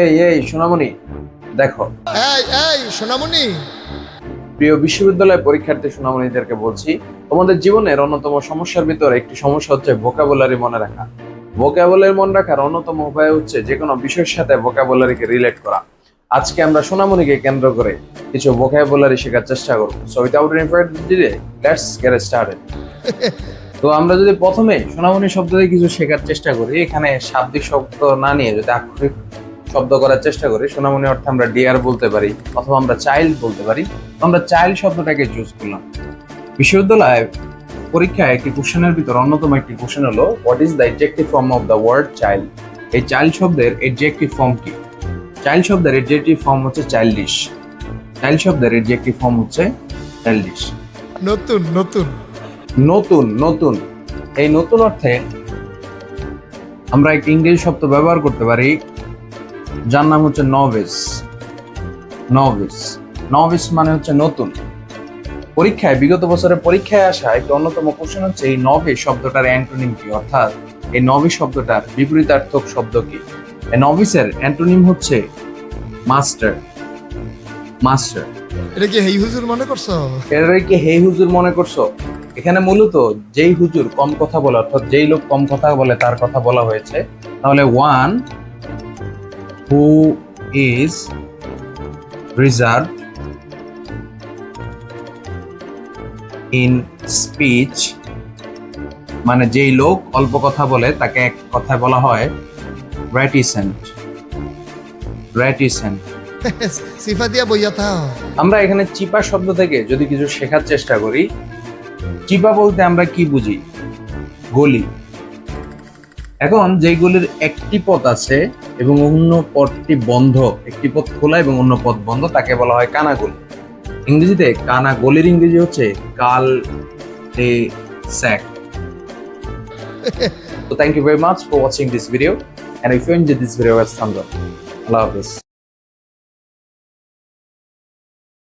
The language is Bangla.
এই এই সোনামণি দেখো। এই এই সোনামণি। প্রিয় বিশ্ববিদ্যালয় পরীক্ষার্থী সোনামণিদেরকে বলছি তোমাদের জীবনের অন্যতম সমস্যার ভিতরে একটি সমস্যা হচ্ছে ভোকাবুলারি মনে রাখা। ভোকাবুলারি মনে রাখার অন্যতম উপায় হচ্ছে যে কোনো বিষয়ের সাথে ভোকাবুলারিকে রিলেট করা। আজকে আমরা সোনামণিকে কেন্দ্র করে কিছু ভোকাবুলারি শেখার চেষ্টা করব। So any further delay let's get started তো আমরা যদি প্রথমে সোনামণি শব্দ দিয়ে কিছু শেখার চেষ্টা করি এখানে শাব্দিক শব্দ না নিয়ে যদি আক্ষরিক শব্দ করার চেষ্টা করি। সোনামণি অর্থে আমরা ডিয়ার বলতে পারি অথবা আমরা চাইল্ড বলতে পারি। আমরা চাইল্ড শব্দটাকে চুজ করলাম। বিশ্ববিদ্যালয়ে পরীক্ষায় একটি কোশ্চেনের ভিতর অন্যতম একটি কোশ্চেন হলো what is the adjective form of the word child এই চাইল্ড শব্দের এডজেক্টিভ ফর্ম কি? চাইল্ড শব্দের এডজেক্টিভ ফর্ম হচ্ছে চাইল্ডিশ চাইল্ড শব্দের এডজেক্টিভ ফর্ম হচ্ছে চাইল্ডিশ নতুন নতুন। নতুন নতুন। এই নতুন অর্থে আমরা একটি ইংরেজি শব্দ ব্যবহার করতে পারি যার নাম হচ্ছে নভেস নভেস নভেস মানে হচ্ছে নতুন। পরীক্ষায় বিগত বছরের পরীক্ষায় আসা একটি অন্যতম কোশ্চেন হচ্ছে এই নভে শব্দটার অ্যান্টোনিম কি? অর্থাৎ এই নভি শব্দটার বিপরীতার্থক শব্দ কি? নভিসের অ্যান্টোনিম হচ্ছে মাস্টার মাস্টার এটা কি হেই হুজুর মনে করছ? এটারে কি হে হুজুর মনে করছ? এখানে মূলত যেই হুজুর কম কথা বলে অর্থাৎ যেই লোক কম কথা বলে তার কথা বলা হয়েছে। তাহলে one who is reserve in speech মানে যেই লোক অল্প কথা বলে তাকে এক কথায় বলা হয় র্যাটিসেন্ট র্যাটিসেন্ট সিফা দিয়া বইয়া থাও। আমরা এখানে চিপা শব্দ থেকে যদি কিছু শেখার চেষ্টা করি চিপা বলতে আমরা কি বুঝি? গলি। এখন যেইগুলির একটি পথ আছে এবং অন্য পথটি বন্ধ একটি পথ খোলা এবং অন্য পথ বন্ধ তাকে বলা হয় কানাগুলি। ইংরেজিতে কানাগুলির ইংরেজি হচ্ছে কাল স্যাক। তো thank you very much for watching this video and if you enjoy this video ওয়েস আল্লাহ হাফেজ